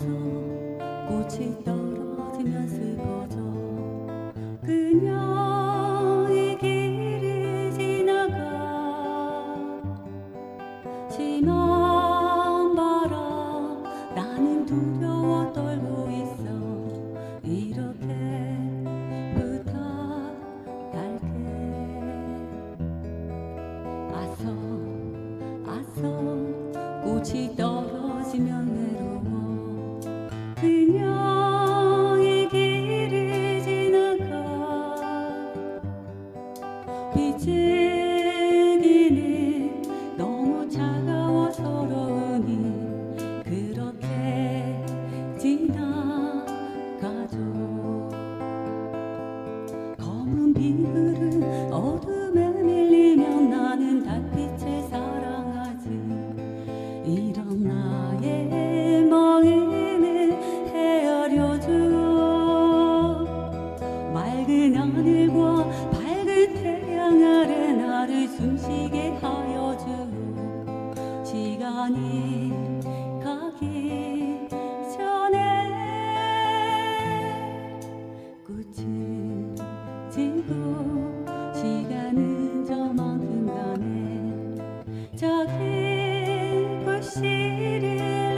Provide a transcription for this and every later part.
꽃이 떨어지면 슬퍼져 이 길을 지나가 심한 바람 나는 두려워 떨고 있어 이렇게 부탁할게 하늘과 밝은 태양 아래 나를 숨쉬게 하여줘 시간이 가기 전에 꽃은 지고 시간은 저만큼 가네. 작은 글씨를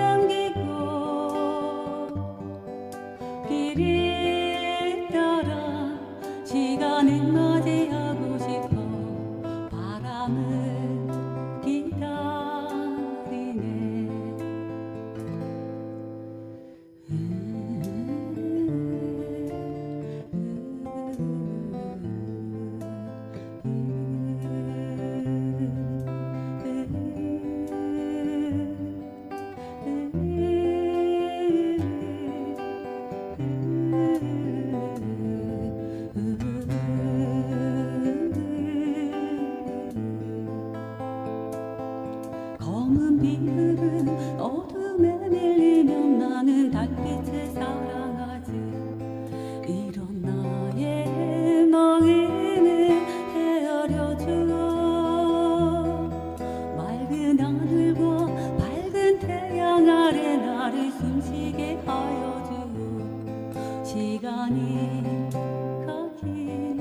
가기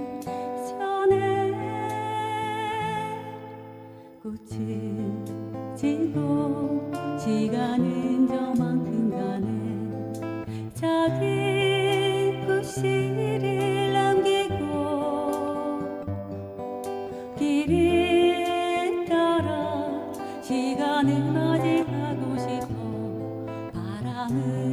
전에 꽃은 지고 시간은 저만큼 가네. 작은 글씨를 남기고 길을 따라 시간을 맞이하고 싶어. 바람을